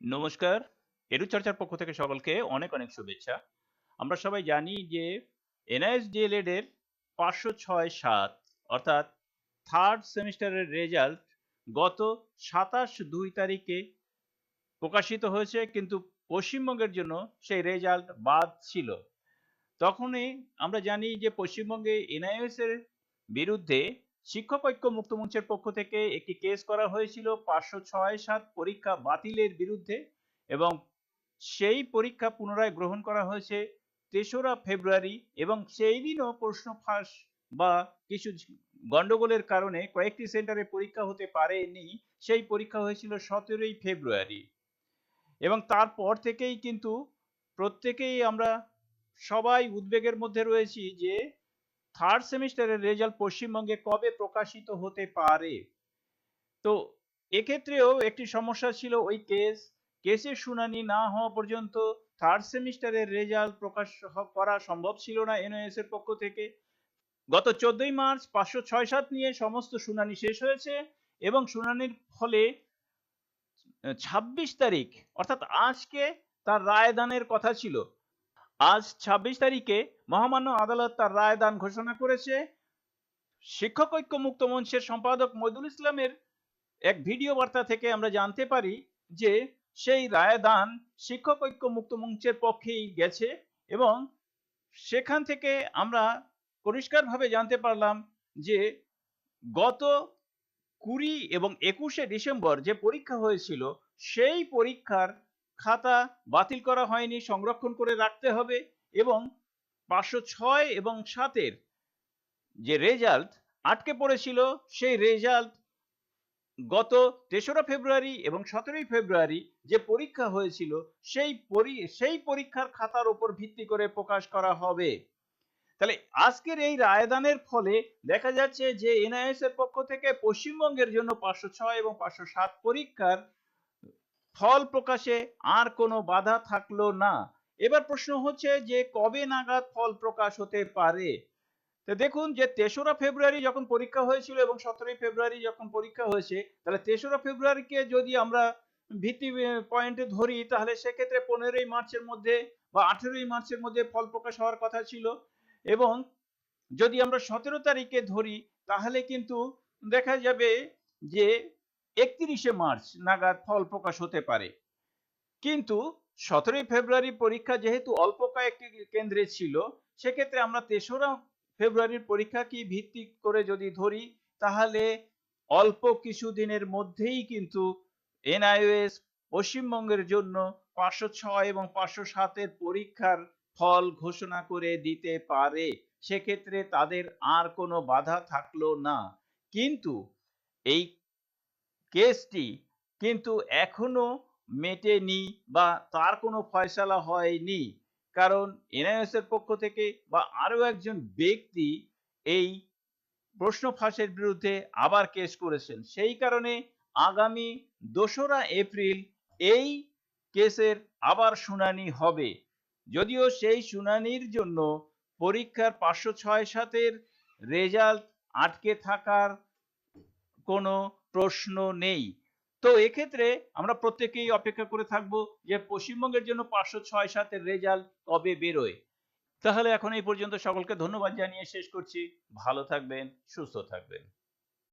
নমস্কার। এরু চর্চার পক্ষ থেকে সকলকে অনেক অনেক শুভেচ্ছা। আমরা সবাই জানি যে এনআইএস ডিএলএড এর পাঁচশো ছয় সাত, অর্থাৎ থার্ড সেমিস্টারের রেজাল্ট গত সাতাশ দুই তারিখে প্রকাশিত হয়েছে, কিন্তু পশ্চিমবঙ্গের জন্য সেই রেজাল্ট বাদ ছিল। তখনই আমরা জানি যে পশ্চিমবঙ্গে এনআইএস এর বিরুদ্ধে শিক্ষক ঐক্য মুক্ত মঞ্চের পক্ষ থেকে একটি কেস করা হয়েছিল পাঁচশো ছয় সাত পরীক্ষা বাতিলের বিরুদ্ধে এবং সেই পরীক্ষা পুনরায় গ্রহণ করা হয়েছে তেসরা ফেব্রুয়ারি এবং সেই দিনও প্রশ্ন ফাঁস বা কিছু গন্ডগোলের কারণে কয়েকটি সেন্টারে পরীক্ষা হতে পারেনি। সেই পরীক্ষা হয়েছিল সতেরোই ফেব্রুয়ারি এবং তারপর থেকেই কিন্তু প্রত্যেকেই আমরা সবাই উদ্বেগের মধ্যে রয়েছি যে থার্ড সেমিস্টারের রেজাল্ট পশ্চিমবঙ্গে কবে প্রকাশিত হতে পারে? তো এক্ষেত্রেও একটি সমস্যা ছিল ওই কেস কেসের শুনানি না হওয়া পর্যন্ত থার্ড সেমিস্টারের রেজাল্ট প্রকাশ করা সম্ভব ছিল না এনওএস এর পক্ষ থেকে। গত চোদ্দই মার্চ পাঁচশো ছয় সাত নিয়ে সমস্ত শুনানি শেষ হয়েছে এবং শুনানির ফলে ছাব্বিশ তারিখ, অর্থাৎ আজকে তার রায়দানের কথা ছিল। আজ ছাব্বিশ তারিখে মহামান্য আদালত তার রায়দান ঘোষণা করেছে। শিক্ষক ঐক্য মুক্ত মঞ্চের সম্পাদক মইদুল ইসলামের এক ভিডিও বার্তা থেকে আমরা জানতে পারি যে, সেই রায়দান শিক্ষক ঐক্য মুক্ত মঞ্চের পক্ষেই গেছে এবং সেখান থেকে আমরা পরিষ্কারভাবে জানতে পারলাম যে, গত কুড়ি এবং একুশে ডিসেম্বর যে পরীক্ষা হয়েছিল, সেই পরীক্ষার খাতা বাতিল করা হয়নি, সংরক্ষণ করে রাখতে হবে এবং পাঁচশো ছয় এবং সাতের যে রেজাল্ট আটকে পড়েছিল, সেই রেজাল্ট গত তেসরা ফেব্রুয়ারি এবং সতেরোই ফেব্রুয়ারি যে পরীক্ষা হয়েছিল, সেই সেই পরীক্ষার খাতার উপর ভিত্তি করে প্রকাশ করা হবে। তাহলে আজকের এই রায়দানের ফলে দেখা যাচ্ছে যে এনআইএস এর পক্ষ থেকে পশ্চিমবঙ্গের জন্য পাঁচশো ছয় এবং পাঁচশো সাত পরীক্ষার ফল প্রকাশে আর কোনো বাধা থাকল না। এবার প্রশ্ন হচ্ছে যে কবে নাগাদ ফল প্রকাশ হতে পারে? তো দেখুন যে তেসরা ফেব্রুয়ারি যখন পরীক্ষা হয়েছিল এবং সতেরোই ফেব্রুয়ারি যখন পরীক্ষা হয়েছে, তাহলে তেসরা ফেব্রুয়ারিকে যদি আমরা ভিত্তি পয়েন্টে ধরি, তাহলে সেক্ষেত্রে পনেরোই মার্চের মধ্যে বা আঠেরোই মার্চের মধ্যে ফল প্রকাশ হওয়ার কথা ছিল। এবং যদি আমরা সতেরো তারিখে ধরি, তাহলে কিন্তু দেখা যাবে যে একত্রিশে মার্চ নাগাদ ফল প্রকাশ হতে পারে। কিন্তু সতেরোই ফেব্রুয়ারি পরীক্ষা যেহেতু অল্প কয়েকটি কেন্দ্রে ছিল, সেক্ষেত্রে আমরা তেসরা ফেব্রুয়ারির পরীক্ষা কি ভিত্তি করে যদি ধরি, তাহলে অল্প কিছু দিনের মধ্যেই কিন্তু এনআইওএস পশ্চিমবঙ্গের জন্য পাঁচশো ছয় এবং পাঁচশো সাতের পরীক্ষার ফল ঘোষণা করে দিতে পারে। সেক্ষেত্রে তাদের আর কোনো বাধা থাকল না। কিন্তু এই কেসটি কিন্তু এখনও মেটেনি বা তার কোনো ফয়সালা হয়নি। কারণ এনআইএস এর পক্ষ থেকে বা আরও একজন ব্যক্তি এই প্রশ্ন ফাঁসের বিরুদ্ধে আবার কেস করেছেন। সেই কারণে আগামী দোসরা এপ্রিল এই কেসের আবার শুনানি হবে। যদিও সেই শুনানির জন্য পরীক্ষার পাঁচশো ছয় সাতের রেজাল্ট আটকে থাকার কোনো প্রশ্ন নেই। তো এক্ষেত্রে আমরা প্রত্যেকেই অপেক্ষা করে থাকব যে পশ্চিমবঙ্গের জন্য পাঁচশো ছয় সাতের রেজাল্ট কবে বেরোয়। তাহলে এখন এই পর্যন্ত সকলকে ধন্যবাদ জানিয়ে শেষ করছি। ভালো থাকবেন, সুস্থ থাকবেন।